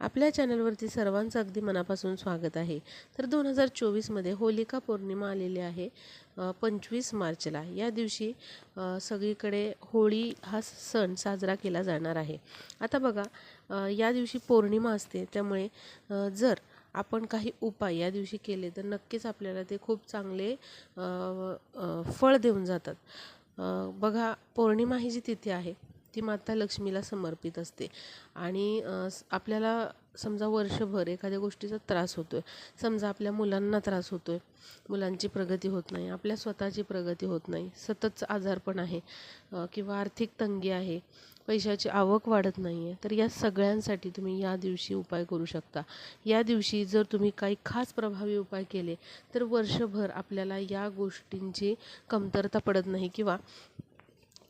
आपल्या चॅनलवरती सर्वांचं अगदी मनापासून स्वागत आहे. तर दोन हजार चोवीसमध्ये होलिका पौर्णिमा आलेली आहे पंचवीस मार्चला. या दिवशी सगळीकडे होळी हा सण साजरा केला जाणार आहे. आता बघा या दिवशी पौर्णिमा असते त्यामुळे जर आपण काही उपाय या दिवशी केले तर नक्कीच आपल्याला ते खूप चांगले फळ देऊन जातात. बघा पौर्णिमा ही जी तिथी आहे ती माता लक्ष्मीला समर्पित असते. आणि आपल्याला समजा वर्षभर एखाद्या गोष्टीचा त्रास होतोय. समजा आपल्या मुलांना त्रास होतोय. मुलांची प्रगती होत नाही. आपल्या स्वतःची प्रगती होत नाही. सततच आजारपण आहे किंवा आर्थिक तंगी आहे. पैशाची आवक वाढत नाही आहे तर या सगळ्यांसाठी तुम्ही या दिवशी उपाय करू शकता. या दिवशी जर तुम्ही काही खास प्रभावी उपाय केले तर वर्षभर आपल्याला या गोष्टींची कमतरता पडत नाही किंवा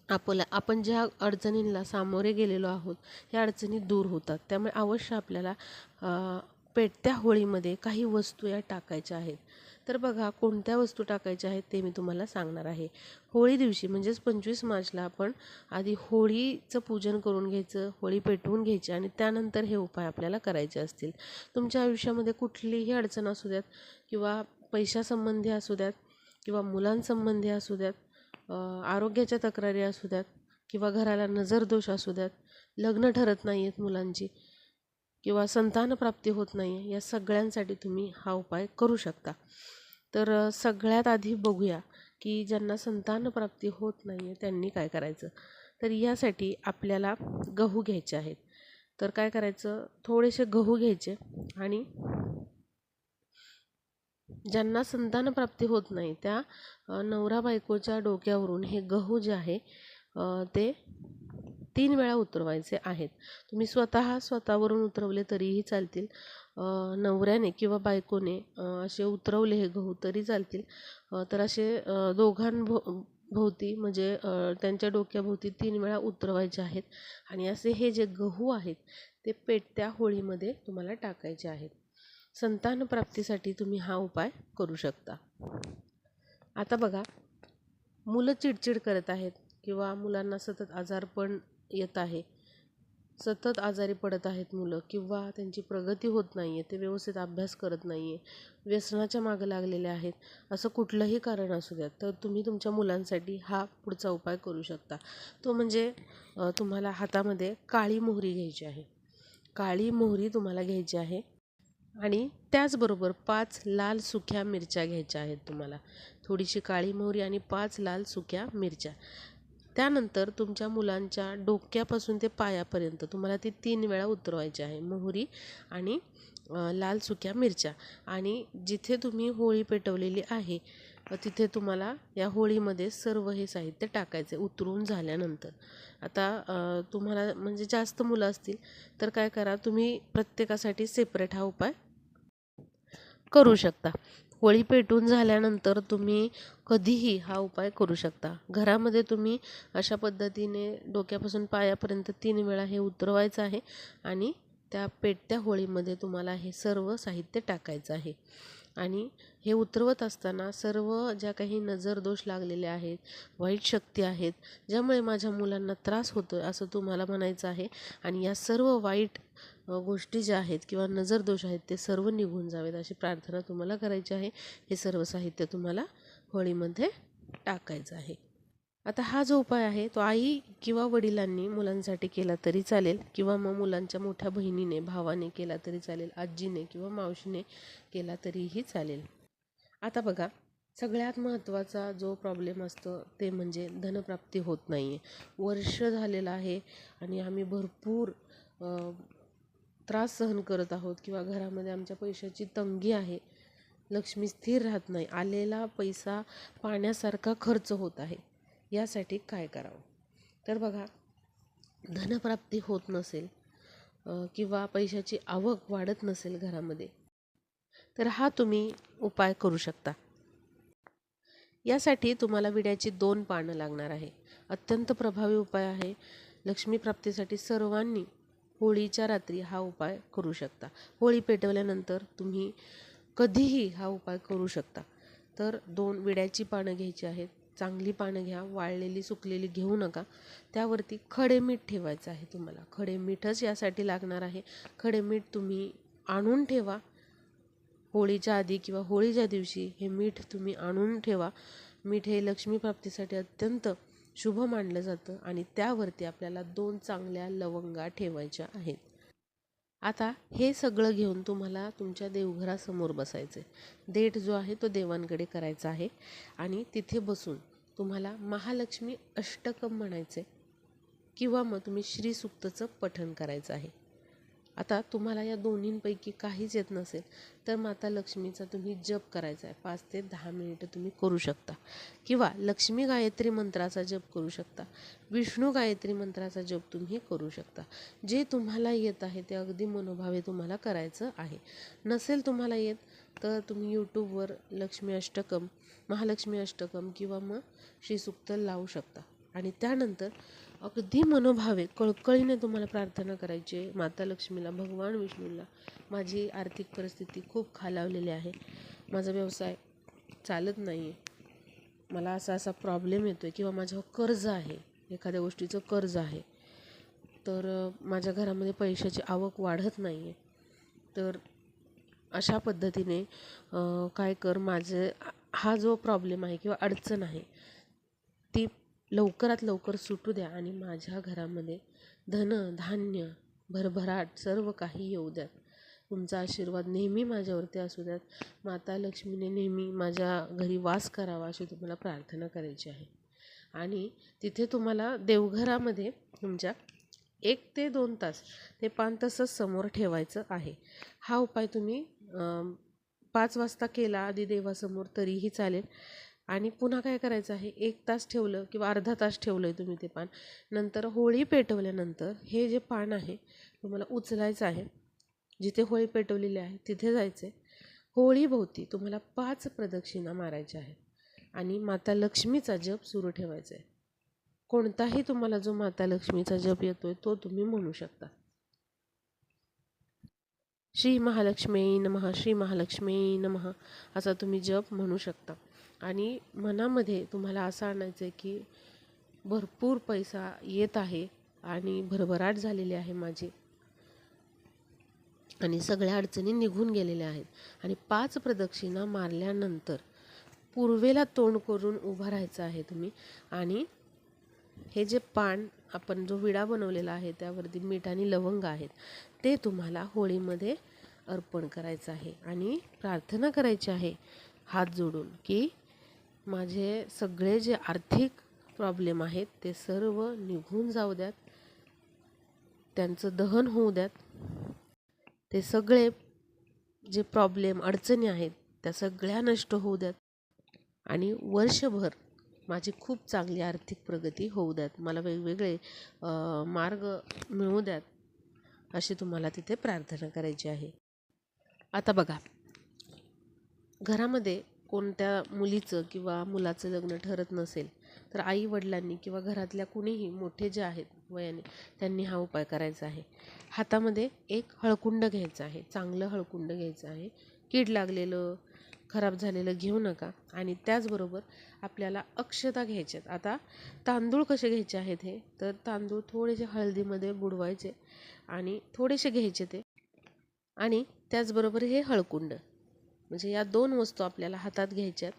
आपला आपण ज्या अडचणींना सामोरे गेलेलो आहोत ह्या अडचणी दूर होतात. त्यामुळे अवश्य आपल्याला पेटत्या होळीमध्ये काही वस्तू या टाकायच्या आहेत. तर बघा कोणत्या वस्तू टाकायच्या आहेत ते मी तुम्हाला सांगणार आहे. होळी दिवशी म्हणजेच पंचवीस मार्चला आपण आधी होळीचं पूजन करून घ्यायचं होळी पेटवून घ्यायची आणि त्यानंतर हे उपाय आपल्याला करायचे असतील. तुमच्या आयुष्यामध्ये कुठलीही अडचण असू द्यात किंवा पैशासंबंधी असू द्यात किंवा मुलांसंबंधी असू द्यात आरोग्याच्या तक्रारी असू द्यात किंवा घराला नजरदोष असू द्यात लग्न ठरत नाही आहेत मुलांची किंवा संतानप्राप्ती होत नाही आहे या सगळ्यांसाठी तुम्ही हा उपाय करू शकता. तर सगळ्यात आधी बघूया की ज्यांना संतानप्राप्ती होत नाही आहे त्यांनी काय करायचं? तर यासाठी आपल्याला गहू घ्यायचे आहेत. तर काय करायचं? थोडेसे गहू घ्यायचे आणि ज्यांना संतानप्राप्ती होत नाही त्या नवरा बायकोच्या डोक्यावरून हे गहू जे आहे ते तीन वेळा उतरवायचे आहेत. तुम्ही स्वतः स्वतःवरून उतरवले तरीही चालतील. नवऱ्याने किंवा बायकोने असे उतरवले हे गहू तरी चालतील. तर असे अ, दोघांभो भोवती म्हणजे त्यांच्या डोक्याभोवती तीन वेळा उतरवायचे आहेत. आणि असे हे जे गहू आहेत ते पेटत्या होळीमध्ये तुम्हाला टाकायचे आहेत. संतान प्राप्तीसाठी तुम्ही हा उपाय करू शकता. आता बघा मुलं चिडचिड करत आहेत किंवा मुलांना सतत आजारपण येत आहे. सतत आजारी पडत आहेत मुलं किंवा त्यांची प्रगती होत नाही आहे ते व्यवस्थित अभ्यास करत नाही आहे व्यसनाच्या मागं लागलेले आहेत असं कुठलंही कारण असू द्या तर तुम्ही तुमच्या मुलांसाठी हा पुढचा उपाय करू शकता. तो म्हणजे तुम्हाला हातामध्ये काळी मोहरी घ्यायची आहे. काळी मोहरी तुम्हाला घ्यायची आहे. आणि त्याचबरोबर पाच लाल सुक्या मिरच्या घ्यायच्या आहेत तुम्हाला. थोडीशी काळी मोहरी आणि पाच लाल सुक्या मिरच्या. त्यानंतर तुमच्या मुलांच्या डोक्यापासून ते पायापर्यंत तुम्हाला ती तीन वेळा उतरवायची आहे. मोहरी आणि लाल सुक्या मिरच्या. आणि जिथे तुम्ही होळी पेटवलेली आहे तिथे तुम्हाला या होळीमध्ये सर्व हे साहित्य टाकायचे उतरून झाल्यानंतर. आता तुम्हाला म्हणजे जास्त मुलं असतील तर काय करा तुम्ही प्रत्येकासाठी सेपरेट हा उपाय करू शकता. होळी पेटून झाल्यानंतर तुम्ही कधीही हा उपाय करू शकता. घरामध्ये तुम्ही अशा पद्धतीने डोक्यापासून पायापर्यंत तीन वेळा हे उतरवायचं आहे आणि त्या पेटत्या होळीमध्ये तुम्हाला हे सर्व साहित्य टाकायचं आहे. आणि हे उतरवत असताना सर्व ज्या काही नजरदोष लागलेले आहेत वाईट शक्ती आहेत ज्यामुळे माझ्या मुलांना त्रास होतो आहे असं तुम्हाला म्हणायचं आहे आणि या सर्व वाईट गोष्टी ज्या आहेत किंवा नजरदोष आहेत ते सर्व निघून जावेत अशी प्रार्थना तुम्हाला करायची आहे. हे सर्व साहित्य तुम्हाला होळीमध्ये टाकायचं आहे. आता हा जो उपाय आहे तो आई किंवा वडिलांनी मुलांसाठी केला तरी चालेल किंवा मग मुलांच्या मोठ्या बहिणीने भावाने केला तरी चालेल आजीने किंवा मावशीने केला तरीही चालेल. आता बघा सगळ्यात महत्त्वाचा जो प्रॉब्लेम असतो ते म्हणजे धनप्राप्ती होत नाही आहे वर्ष झालेलं आहे आणि आम्ही भरपूर त्रास सहन करत आहोत किंवा घरामध्ये आमच्या पैशाची तंगी आहे लक्ष्मी स्थिर राहत नाही आलेला पैसा पाण्यासारखा खर्च होत आहे यासाठी काय करावं? तर बघा धनप्राप्ती होत नसेल किंवा पैशाची आवक वाढत नसेल घरामध्ये तर हा तुम्ही उपाय करू शकता. यासाठी तुम्हाला विड्याची दोन पानं लागणार आहे. अत्यंत प्रभावी उपाय आहे. लक्ष्मी प्राप्तीसाठी सर्वांनी होळीच्या रात्री हा उपाय करू शकता. होळी पेटवल्यानंतर तुम्ही कधीही हा उपाय करू शकता. तर दोन विड्याची पानं घ्यायची आहेत चांगली पानं घ्या वाळलेली सुकलेली घेऊ नका. त्यावरती खडे मीठ ठेवायचं आहे तुम्हाला. खडे मीठच यासाठी लागणार आहे. खडे मीठ तुम्ही आणून ठेवा. होळीच्या आधी किंवा होळीच्या दिवशी हे मीठ तुम्ही आणून ठेवा. मीठ हे लक्ष्मी प्राप्तीसाठी अत्यंत शुभ मानलं जातं आणि त्यावरती आपल्याला दोन चांगल्या लवंगा ठेवायच्या आहेत. आता हे सगळं घेऊन तुम्हाला तुमच्या देवघरासमोर बसायचं आहे देठ जो आहे तो देवांकडे करायचा आहे आणि तिथे बसून तुम्हाला महालक्ष्मी अष्टकम म्हणायचे किंवा मग तुम्ही श्रीसुक्तचं पठण करायचं आहे. आता तुम्हाला या दोन्हींपैकी काहीच येत नसेल तर माता लक्ष्मीचा तुम्ही जप करायचा आहे पाच ते दहा मिनिटं तुम्ही करू शकता. किंवा लक्ष्मी गायत्री मंत्राचा जप करू शकता. विष्णू गायत्री मंत्राचा जप तुम्ही करू शकता. जे तुम्हाला येत आहे ते अगदी मनोभावे तुम्हाला करायचं आहे. नसेल तुम्हाला येत तर तुम्ही यूट्यूबवर लक्ष्मी अष्टकम महालक्ष्मी अष्टकम किंवा मग श्रीसुक्त लावू शकता. आणि त्यानंतर अगदी मनोभावे कळकळीने तुम्हाला प्रार्थना करायची आहे. माता लक्ष्मीला भगवान विष्णूला माझी आर्थिक परिस्थिती खूप खालावलेली आहे. माझा व्यवसाय चालत नाही आहे मला असा असा प्रॉब्लेम येतो आहे किंवा माझ्यावर कर्ज आहे एखाद्या गोष्टीचं कर्ज आहे. तर माझ्या घरामध्ये पैशाची आवक वाढत नाही आहे तर अशा पद्धतीने काय कर माझे हा जो प्रॉब्लेम आहे किंवा अडचण आहे ती लवकरात लवकर सुटू द्या आणि माझ्या घरामध्ये धन धान्य भरभराट सर्व काही येऊ द्यात तुमचा आशीर्वाद नेहमी माझ्यावरती असू द्यात. माता लक्ष्मीने नेहमी माझ्या घरी वास करावा अशी तुम्हाला प्रार्थना करायची आहे. आणि तिथे तुम्हाला देवघरामध्ये तुमच्या एक ते दोन तास ते पाच तासच समोर ठेवायचं आहे. हा उपाय तुम्ही पाच वाजता केला आधी देवासमोर तरीही चालेल. आणि पुन्हा काय करायचं आहे? एक तास ठेवलं किंवा अर्धा तास ठेवलं आहे तुम्ही ते पान. नंतर होळी पेटवल्यानंतर हे जे पान आहे तुम्हाला उचलायचं आहे. जिथे होळी पेटवलेली आहे तिथे जायचं आहे होळीभोवती तुम्हाला पाच प्रदक्षिणा मारायच्या आहेत. आणि माता लक्ष्मीचा जप सुरू ठेवायचा आहे कोणताही तुम्हाला जो माता लक्ष्मीचा जप येतोय तो तुम्ही म्हणू शकता. श्री महालक्ष्मी नमः श्री महालक्ष्मी नमः असा तुम्ही जप म्हणू शकता. आणि मनामध्ये तुम्हाला असं आणायचं आहे की भरपूर पैसा येत आहे आणि भरभराट झालेली आहे माझी. आणि सगळ्या अडचणी निघून गेलेल्या आहेत. आणि पाच प्रदक्षिणा मारल्यानंतर पूर्वेला तोंड करून उभा राहायचं आहे तुम्ही. आणि हे जे पान आपण जो विडा बनवलेला आहे त्यावरती मीठ आणि लवंग आहेत ते तुम्हाला होळीमध्ये अर्पण करायचं आहे. आणि प्रार्थना करायची आहे हात जोडून की माझे सगळे जे आर्थिक प्रॉब्लेम आहेत ते सर्व निघून जाऊ द्यात. त्यांचं दहन होऊ द्यात. ते सगळे जे प्रॉब्लेम अडचणी आहेत त्या सगळ्या नष्ट होऊ द्यात. आणि वर्षभर माझी खूप चांगली आर्थिक प्रगती होऊ द्यात. मला वेगवेगळे मार्ग मिळू द्यात अशी तुम्हाला तिथे प्रार्थना करायची आहे. आता बघा घरामध्ये कोणत्या मुलीचं किंवा मुलाचं लग्न ठरत नसेल तर आई वडिलांनी किंवा घरातल्या कुणीही मोठे जे आहेत वयाने त्यांनी हा उपाय करायचा आहे. हातामध्ये एक हळकुंड घ्यायचं आहे चांगलं हळकुंड घ्यायचं आहे. कीड लागलेलं खराब झालेलं घेऊ नका आणि त्याचबरोबर आपल्याला अक्षता घ्यायच्यात. आता तांदूळ कसे घ्यायचे आहेत हे तर तांदूळ थोडेसे हळदीमध्ये बुडवायचे आणि थोडेसे घ्यायचे ते आणि त्याचबरोबर हे हळकुंड. म्हणजे या दोन वस्तू आपल्याला हातात घ्यायच्यात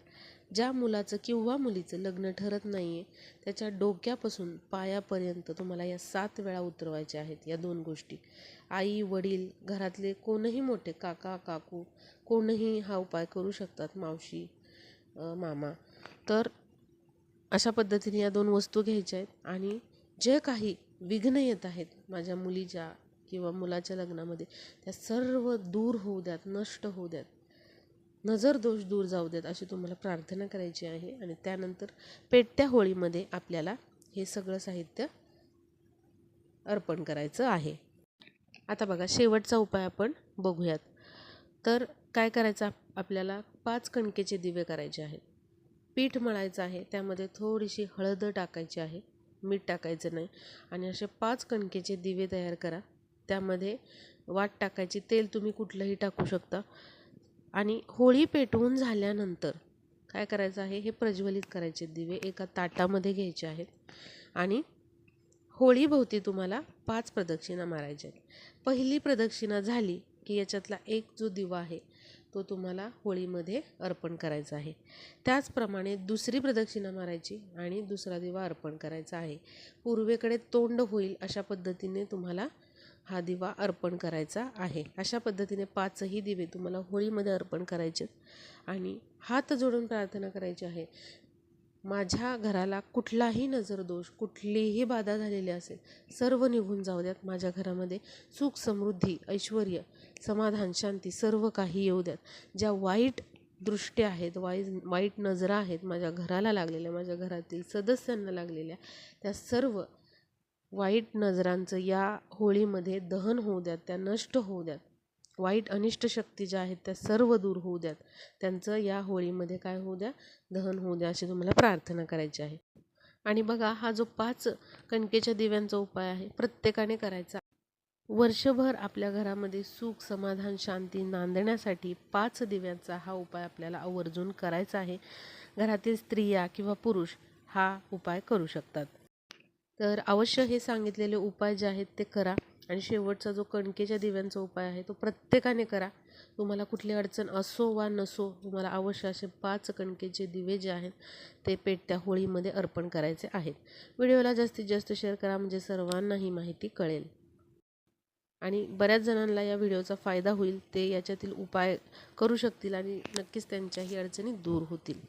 ज्या मुलाचं किंवा मुलीचं लग्न ठरत नाही आहे त्याच्या डोक्यापासून पायापर्यंत तुम्हाला या सात वेळा उतरवायच्या आहेत या दोन गोष्टी. आई वडील घरातले कोणही मोठे काका काकू कोणही हा उपाय करू शकतात मावशी मामा. तर अशा पद्धतीने या दोन वस्तू घ्यायच्या आहेत आणि जे काही विघ्न येत आहेत माझ्या मुलीच्या किंवा मुलाच्या लग्नामध्ये त्या सर्व दूर होऊ द्यात नष्ट होऊ द्यात. नजर दोष दूर जाऊ देत अशी तुम्हाला प्रार्थना करायची आहे. आणि त्यानंतर पेटत्या होळीमध्ये आपल्याला हे सगळं साहित्य अर्पण करायचं आहे. आता बघा शेवटचा उपाय आपण बघूयात. तर काय करायचं? आपल्याला पाच कणकेचे दिवे करायचे आहेत. पीठ मळायचं आहे. त्यामध्ये थोडीशी हळद टाकायची आहे. मीठ टाकायचं नाही. आणि असे पाच कणकेचे दिवे तयार करा. त्यामध्ये वाट टाकायची. तेल तुम्ही कुठलंही टाकू शकता. आणि होळी पेटवून झाल्यानंतर काय करायचं आहे? हे प्रज्वलित करायचे दिवे. एका ताटामध्ये घ्यायचे आहेत. आणि होळीभोवती तुम्हाला पाच प्रदक्षिणा मारायच्या आहेत. पहिली प्रदक्षिणा झाली की याच्यातला एक जो दिवा आहे तो तुम्हाला होळीमध्ये अर्पण करायचा आहे. त्याचप्रमाणे दुसरी प्रदक्षिणा मारायची आणि दुसरा दिवा अर्पण करायचा आहे. पूर्वेकडे तोंड होईल अशा पद्धतीने तुम्हाला हा दिवा अर्पण करायचा आहे. अशा पद्धतीने पाचही दिवे तुम्हाला होळीमध्ये अर्पण करायचे आणि हात जोडून प्रार्थना करायची आहे. माझ्या घराला कुठलाही नजरदोष कुठलीही बाधा झालेली असेल सर्व निघून जाऊ द्यात माझ्या घरामध्ये. सुख समृद्धी ऐश्वर समाधान शांती सर्व काही येऊ द्यात. ज्या वाईट दृष्ट्या आहेत वाईट वाईट नजरा आहेत माझ्या घराला लागलेल्या माझ्या घरातील सदस्यांना लागलेल्या त्या सर्व वाईट नजरांचं या होळीमध्ये दहन होऊ द्यात त्या नष्ट होऊ द्यात. वाईट अनिष्ट शक्ती ज्या आहेत त्या सर्व दूर होऊ द्यात. त्यांचं या होळीमध्ये काय होऊ द्या? दहन होऊ द्या अशी तुम्हाला प्रार्थना करायची आहे. आणि बघा हा जो पाच कणकेच्या दिव्यांचा उपाय आहे प्रत्येकाने करायचा. वर्षभर आपल्या घरामध्ये सुख समाधान शांती नांदण्यासाठी पाच दिव्यांचा हा उपाय आपल्याला आवर्जून करायचा आहे. घरातील स्त्रिया किंवा पुरुष हा उपाय करू शकतात. तर अवश्य हे सांगितलेले उपाय जे आहेत ते करा. आणि शेवटचा जो कणकेच्या दिव्यांचा उपाय आहे तो प्रत्येकाने करा. तुम्हाला कुठली अडचण असो वा नसो तुम्हाला अवश्य असे पाच कणकेचे दिवे जे आहेत ते पेटत्या होळीमध्ये अर्पण करायचे आहेत. व्हिडिओला जास्तीत जास्त शेअर करा म्हणजे सर्वांना ही माहिती कळेल. आणि बऱ्याच जणांना या व्हिडिओचा फायदा होईल ते याच्यातील उपाय करू शकतील आणि नक्कीच त्यांच्याही अडचणी दूर होतील.